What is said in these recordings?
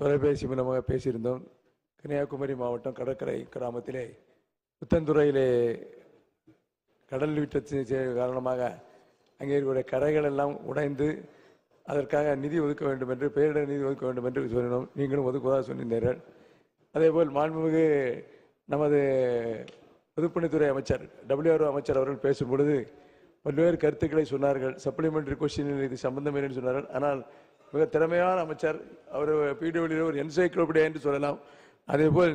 தொலைபேசி மூலமாக பேசியிருந்தோம். கன்னியாகுமரி மாவட்டம் கடற்கரை கிராமத்திலே புத்தந்துறையிலே கடல் வீட்டத்தின் காரணமாக அங்கே இருக்கக்கூடிய கரைகள் எல்லாம் உடைந்து அதற்காக நிதி ஒதுக்க வேண்டும் என்று பேரிடர் நிதி ஒதுக்க வேண்டும் என்று சொன்னோம். நீங்களும் ஒதுக்குவதாக சொன்னிருந்தீர்கள் அதேபோல் மாண்புமிகு நமது பொதுப்பணித்துறை அமைச்சர் டபிள்யூஆர்ஓ அமைச்சர் அவர்கள் பேசும் பொழுது பல்வேறு கருத்துக்களை சொன்னார்கள். சப்ளிமெண்டரி கொஸ்டினில் இது சம்பந்தம் இல்லைன்னு சொன்னார்கள். ஆனால் மிக திறமையான அமைச்சர். அவர் பிடபிள்யூ ஒரு என்சைக்ளோபீடியா என்று சொல்லலாம். அதேபோல்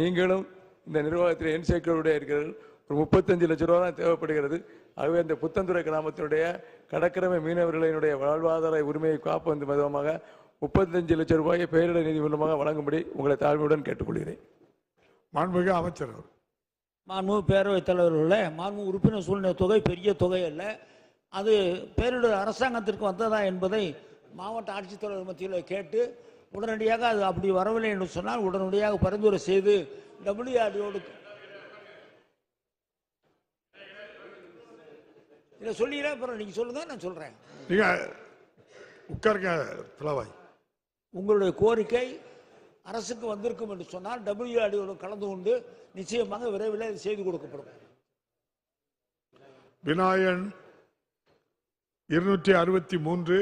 நீங்களும் இந்த நிர்வாகத்தில் என்சைக்ளோபீடியா இருக்கிறீர்கள். ஒரு முப்பத்தஞ்சு லட்ச ரூபா தான் தேவைப்படுகிறது. ஆகவே இந்த புத்தந்துறை கிராமத்தினுடைய கடற்கரை மீனவர்களினுடைய வாழ்வாதார உரிமையை காப்பது விதமாக முப்பத்தஞ்சு லட்சம் ரூபாயை பேரிடர் நிதி மூலமாக வழங்கும்படி உங்களை தாழ்மையுடன் கேட்டுக்கொள்கிறேன். மாண்புமிகு அமைச்சர் அவர் மாண்புமிகு பேரவைத் தலைவர்களே மாண்புமிகு உறுப்பினர் சூழ்நிலை தொகை பெரிய தொகை அல்ல. அது பேரிடர் அரசாங்கத்திற்கு வந்ததா என்பதை மாவட்ட ஆட்சித்தலைவர் மத்தியில் கேட்டு உடனடியாக அது அப்படி வரவில்லை என்று சொன்னால் உடனடியாக பரிந்துரை செய்து டபிள்யூஆர்டியோடு இதை சொல்லிடுறேன் அப்புறம் நீங்கள் சொல்லுங்க நான் சொல்கிறேன் நீங்க உட்காருங்க பிளவாய் உங்களுடைய கோரிக்கை அரசுக்கு வந்திருக்கும் என்று சொன்னால் டபிள்யூஆர்டியோடு கலந்து கொண்டு நிச்சயமாக விரைவில் செய்து கொடுக்கப்படும். விநாயகன் இருநூற்றி அறுபத்தி மூன்று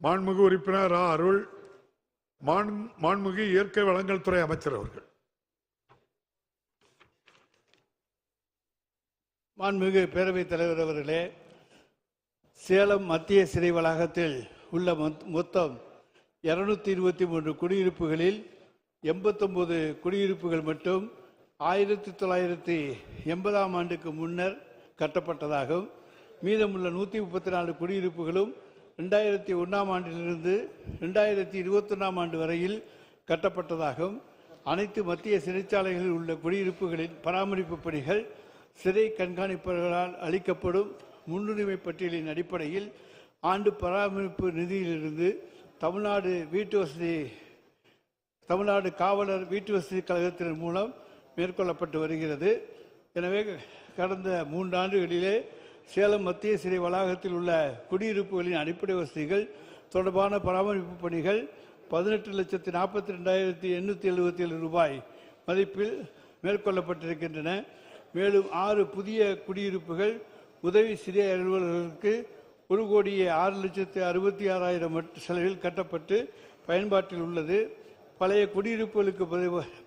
மாண்புமிகு உறுப்பினர் ஆ. அருள் மாண் மாண்புமிகு இயற்கை வளங்கள் துறை அமைச்சர் அவர்கள். மாண்புமிகு பேரவைத் தலைவர் அவர்களே சேலம் மத்திய சிறை வளாகத்தில் உள்ள மொத்- மொத்தம் இருநூத்தி இருபத்தி மூன்று குடியிருப்புகளில் எண்பத்தொம்போது குடியிருப்புகள் மட்டும் ஆயிரத்தி தொள்ளாயிரத்தி எண்பதாம் ஆண்டுக்கு முன்னர் கட்டப்பட்டதாகவும் மீதமுள்ள நூற்றி முப்பத்தி நாலு குடியிருப்புகளும் ரெண்டாயிரத்தி ஒன்றாம் ஆண்டிலிருந்து ரெண்டாயிரத்தி இருபத்தொன்னாம் ஆண்டு வரையில் கட்டப்பட்டதாகவும் அனைத்து மத்திய சிறைச்சாலைகளில் உள்ள குடியிருப்புகளின் பராமரிப்பு பணிகள் சிறை கண்காணிப்பாளர்களால் அளிக்கப்படும் முன்னுரிமை பட்டியலின் அடிப்படையில் ஆண்டு பராமரிப்பு நிதியிலிருந்து தமிழ்நாடு வீட்டு வசதி தமிழ்நாடு காவலர் வீட்டு வசதி கழகத்தின் மூலம் மேற்கொள்ளப்பட்டு வருகிறது. எனவே கடந்த மூன்றாண்டுகளிலே சேலம் மத்திய சிறை வளாகத்தில் உள்ள குடியிருப்புகளின் அடிப்படை வசதிகள் தொடர்பான பராமரிப்பு பணிகள் பதினெட்டு லட்சத்தி நாற்பத்தி ரெண்டாயிரத்தி எண்ணூற்றி எழுபத்தி ஏழு ரூபாய் மதிப்பில் மேற்கொள்ளப்பட்டிருக்கின்றன. மேலும் ஆறு புதிய குடியிருப்புகள் உதவி சிறிய அலுவலர்களுக்கு ஒரு கோடியே ஆறு லட்சத்து அறுபத்தி ஆறாயிரம் செலவில் கட்டப்பட்டு பயன்பாட்டில் உள்ளது. பழைய குடியிருப்புகளுக்கு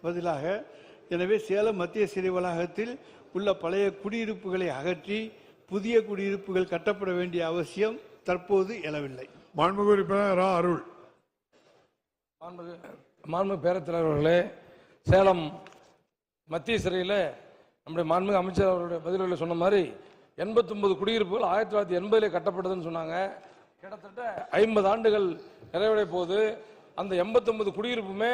பதிலாக எனவே சேலம் மத்திய சிறை வளாகத்தில் உள்ள பழைய குடியிருப்புகளை அகற்றி புதிய குடியிருப்புகள் கட்டப்பட வேண்டிய அவசியம் தற்போது எழவில்லை. மாண்புமிகு உறுப்பினர் ரா. அருள். மாண்புமிகு மாண்புமிகு பேரவைத் தலைவர்களே சேலம் மத்திய சிறையில் நம்முடைய மாண்புமிகு அமைச்சர் அவருடைய பதில்களில் சொன்ன மாதிரி எண்பத்தொன்பது குடியிருப்புகள் ஆயிரத்தி தொள்ளாயிரத்தி எண்பதிலே கட்டப்பட்டதுன்னு சொன்னாங்க. கிட்டத்தட்ட ஐம்பது ஆண்டுகள் நிறைவடைய போது அந்த எண்பத்தொன்பது குடியிருப்புமே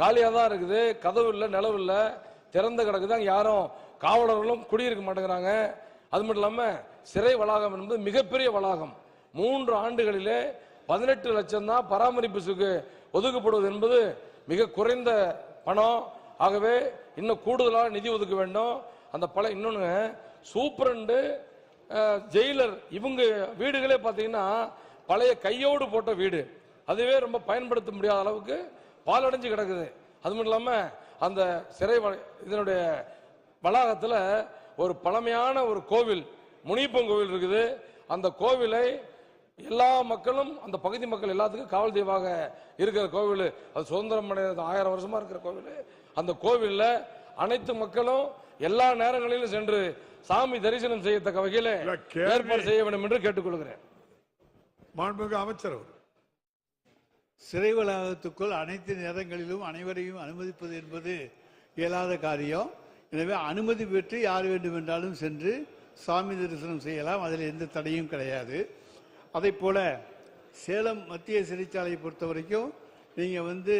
காலியாக தான் இருக்குது. கதவு இல்லை நிலவு இல்லை. திறந்த கிடக்குது. அங்கே யாரும் காவலர்களும் குடியிருக்க மாட்டேங்கிறாங்க. அது மட்டும் இல்லாமல் சிறை வளாகம் என்பது மிகப்பெரிய வளாகம். மூன்று ஆண்டுகளிலே பதினெட்டு லட்சம் தான் பராமரிப்புக்கு ஒதுக்கப்படுவது என்பது மிக குறைந்த பணம். ஆகவே இன்னும் கூடுதலாக நிதி ஒதுக்க வேண்டும். அந்த பல இன்னொன்று சூப்பரண்டு ஜெயிலர் இவங்க வீடுகளே பார்த்தீங்கன்னா பழைய கையோடு போட்ட வீடு. அதுவே ரொம்ப பயன்படுத்த முடியாத அளவுக்கு பாலடைஞ்சு கிடக்குது. அது மட்டும் இல்லாமல் அந்த சிறை இதனுடைய வளாகத்தில் ஒரு பழமையான ஒரு கோவில் முனியப்பன் கோவில் இருக்குது. அந்த கோவிலை எல்லா மக்களும் அந்த பகுதி மக்கள் எல்லாத்துக்கும் காவல் தெய்வமாக இருக்கிற கோவில். அது சுதந்திரம் அடைந்த ஆயிரம் வருஷமா இருக்கிற கோவில். அந்த கோவில்ல அனைத்து மக்களும் எல்லா நேரங்களிலும் சென்று சாமி தரிசனம் செய்யத்தக்க வகையில் ஏற்பாடு செய்ய வேண்டும் என்று கேட்டுக்கொள்கிறேன். மாண்புமிகு அமைச்சர் சிறை வளாகத்துக்குள் அனைத்து நேரங்களிலும் அனைவரையும் அனுமதிப்பது என்பது இயலாத காரியம். எனவே அனுமதி பெற்று யார் வேண்டுமென்றாலும் சென்று சாமி தரிசனம் செய்யலாம். அதில் எந்த தடையும் கிடையாது. அதே போல சேலம் மத்திய சிறைச்சாலையை பொறுத்த வரைக்கும் நீங்கள் வந்து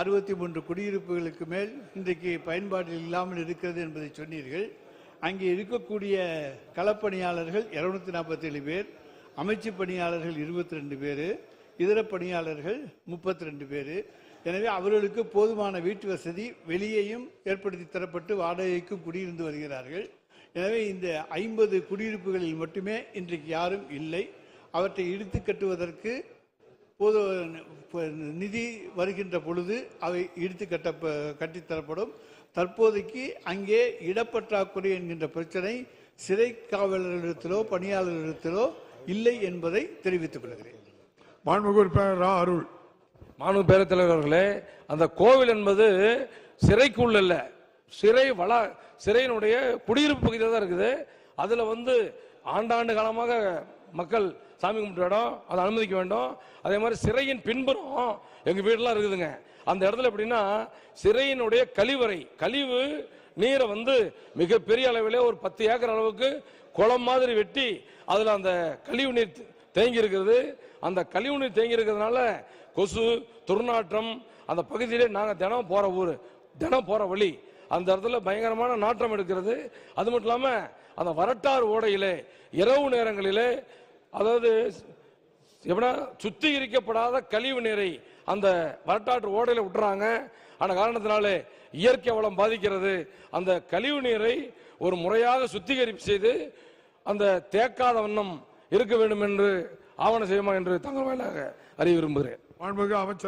அறுபத்தி மூன்று குடியிருப்புகளுக்கு மேல் இன்றைக்கு பயன்பாட்டில் இல்லாமல் இருக்கிறது என்பதை சொன்னீர்கள். அங்கே இருக்கக்கூடிய களப்பணியாளர்கள் இருநூத்தி நாற்பத்தேழு பேர் அமைச்சு பணியாளர்கள் இருபத்தி ரெண்டு பேர் இதர பணியாளர்கள் முப்பத்தி ரெண்டு பேர். எனவே அவர்களுக்கு போதுமான வீட்டு வசதி வெளியேயும் ஏற்படுத்தி தரப்பட்டு வாடகைக்கும் குடியிருந்து வருகிறார்கள். எனவே இந்த ஐம்பது குடியிருப்புகளில் மட்டுமே இன்றைக்கு யாரும் இல்லை. அவற்றை இடித்து கட்டுவதற்கு போது நிதி வருகின்ற பொழுது அவை இடித்து கட்ட கட்டித்தரப்படும் தற்போதைக்கு அங்கே இடப்பற்றாக்குறை என்கின்ற பிரச்சனை சிறை காவலர்களிடத்திலோ பணியாளர்களிடத்திலோ இல்லை என்பதை தெரிவித்துக் கொள்கிறேன். மாண்புமிகு அருள். மாணவ பேரத்தலைவர்களே அவர்களே அந்த கோவில் என்பது சிறைக்குள்ள இல்ல சிறை வள சிறையினுடைய குடியிருப்பு பகுதியில் தான் இருக்குது. அதுல வந்து ஆண்டாண்டு காலமாக மக்கள் சாமி கும்பிட்ட இடம் அதை அனுமதிக்க வேண்டும். அதே மாதிரி சிறையின் பின்புறம் எங்க வீடெல்லாம் இருக்குதுங்க. அந்த இடத்துல எப்படின்னா சிறையினுடைய கழிவறை கழிவு நீரை வந்து மிகப்பெரிய அளவிலே ஒரு பத்து ஏக்கர் அளவுக்கு குளம் மாதிரி வெட்டி அதில் அந்த கழிவு நீர் தேங்கி இருக்கிறது. அந்த கழிவு நீர் தேங்கி இருக்கிறதுனால கொசு துர்நாற்றம் அந்த பகுதியிலே நாங்கள் தினம் போகிற ஊர் தினம் போகிற வழி. அந்த இடத்துல பயங்கரமான நாற்றம் எடுக்கிறது. அது மட்டும் இல்லாமல் அந்த வரட்டாறு ஓடையிலே இரவு நேரங்களிலே அதாவது எப்படின்னா சுத்திகரிக்கப்படாத கழிவு நீரை அந்த வரட்டாற்று ஓடையில் விட்டுறாங்க. ஆன காரணத்தினாலே இயற்கை வளம் பாதிக்கிறது. அந்த கழிவு நீரை ஒரு முறையாக சுத்திகரிப்பு செய்து அந்த தேக்காத வண்ணம் இருக்க வேண்டும் என்று ஆவண செய்யுமா என்று தங்கள் வாயிலாக அறிய விரும்புகிறேன். மாண்புமிகு அமைச்சர்